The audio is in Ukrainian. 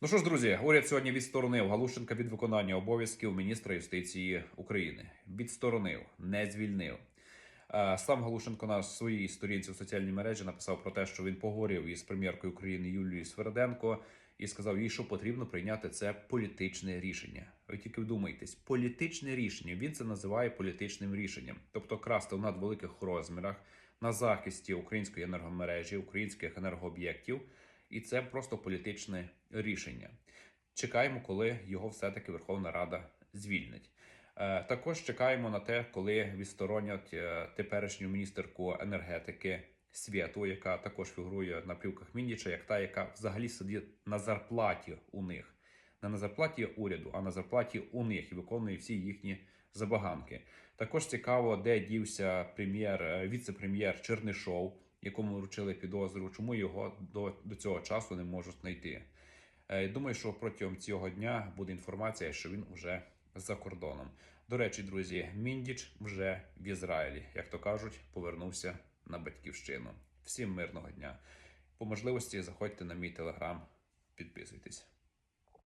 Ну що ж, друзі, уряд сьогодні відсторонив Галушенка від виконання обов'язків міністра юстиції України. Відсторонив, не звільнив. Е, Сам Галушенко на своїй сторінці в соціальній мережі написав про те, що він поговорив із прем'єркою України Юлією Сверденко і сказав їй, що потрібно прийняти це політичне рішення. Ви тільки вдумайтесь, політичне рішення. Він це називає політичним рішенням, тобто красти в надвеликих розмірах на захисті української енергомережі, українських енергооб'єктів. І це просто політичне рішення. Чекаємо, коли його все-таки Верховна Рада звільнить. Е, Також чекаємо на те, коли відсторонять е, теперішню міністерку енергетики Свєту, яка також фігурує на плівках Мініча, як та, яка взагалі сидить на зарплаті у них. Не на зарплаті уряду, а на зарплаті у них і виконує всі їхні забаганки. Також цікаво, де дівся прем'єр, е, віце-прем'єр Чернишов, якому вручили підозру, чому його до, до цього часу не можуть знайти. Е, Думаю, що протягом цього дня буде інформація, що він вже за кордоном. До речі, друзі, Міндіч вже в Ізраїлі, як то кажуть, повернувся на батьківщину. Всім мирного дня. По можливості заходьте на мій телеграм, підписуйтесь.